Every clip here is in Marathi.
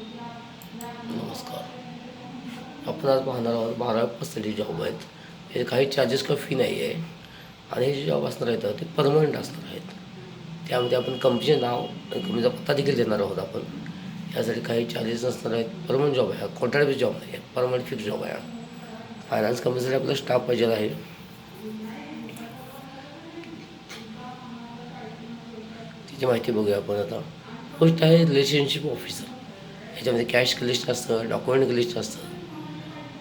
नमस्कार. आपण आज पाहणार आहोत बारा पर्सेंटेज जॉब आहेत. हे काही चार्जेस किंवा फी नाही आहे आणि हे जे जॉब असणार आहेत ते परमनंट असणार आहेत. त्यामध्ये आपण कंपनीचे नाव आणि कंपनीचा पत्ता देखील देणार आहोत आपण. यासाठी काही चार्जेस नसणार आहेत. परमनंट जॉब आहे कॉन्ट्रॅक्ट बेस जॉब नाही आहे. परमनंट फिक्स जॉब आहे फायनान्स कंपनीसाठी आपला स्टाफ पाहिजे आहे. त्याची माहिती बघूया आपण आता. पोस्ट आहे रिलेशनशिप ऑफिसर ह्याच्यामध्ये कॅश लिस्ट असतं डॉक्युमेंट लिस्ट असतं.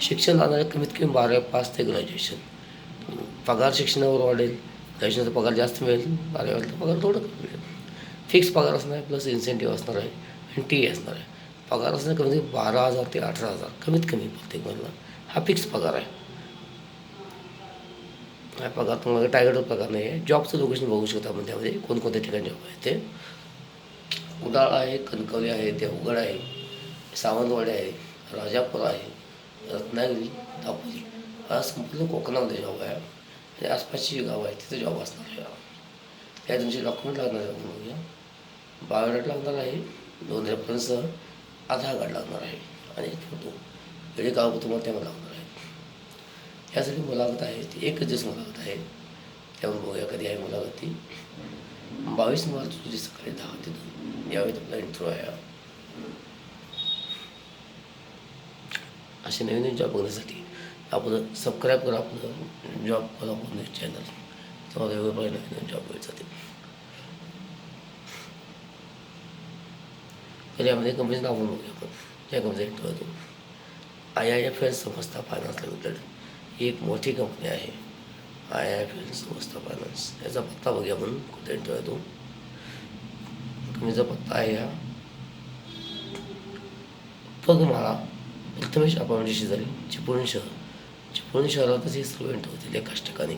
शिक्षण लागणारे कमीत कमी बारा पास ते ग्रॅज्युएशन पगार शिक्षणावर वाढेल ग्रॅज्युएशनचा पगार जास्त मिळेल बारावीला पगार थोडं कमी मिळेल. फिक्स पगार असणार आहे प्लस इन्सेंटिव्ह असणार आहे आणि टी असणार आहे. पगार असणार कमीत कमी बारा हजार ते अठरा हजार कमीत कमी प्रत्येक महिन्याला. हा फिक्स पगार आहे. हा पगार तुम्हाला टार्गेटवर पगार नाही आहे जॉबचं लोकेशन बघू शकता आपण त्यामध्ये कोणकोणत्या ठिकाणी जॉब आहे ते. उडाळ आहे कणकवली आहे देवगड आहे. सावंतवाडी आहे राजापूर आहे रत्नागिरी दापोली. हा संपूर्ण कोकणामध्ये जॉब आहे. आणि आसपासची जी गावं आहेत तिथे जॉब असणार आहे. त्या तुमचे डॉक्युमेंट लागणार आहे आपण बघूया बायोडाटा लागणार आहे दोन रेफरन्ससह आधार कार्ड लागणार आहे. आणि एक फोटो. वेळी कागद तुम्हाला त्यामुळे लागणार आहे. यासाठी मुलाखत आहे ती एकच दिवस मुलाखत आहे. त्यामुळे बघूया कधी आहे मुलाखत. ती बावीस मार्च रोजी सकाळी दहा ते दोन. यावेळी आपला इंट्रो आहे. असे नवीन नवीन जॉब बघण्यासाठी आपण सबस्क्राईब करा आपलं जॉब करा न्यूज चॅनल तुम्हाला वेगवेगळे नवीन नवीन जॉब मिळत जातील. तर यामध्ये कंपनीचं नाव म्हणून बघूया आपण. या कंपनीचा intro I I F L संस्था फायनान्स लिमिटेड ही एक मोठी कंपनी आहे. आय आय एफ एल संस्था फायनान्स याचा पत्ता बघूया आपण. कुठे इंट्रो कंपनीचा पत्ता आहे हा. पगमाळा प्रथमेश अपार्टमेंटची शेजारी चिपळूण शहर चिपळूण शहरातच हे सर्व होते त्या काष्टकाने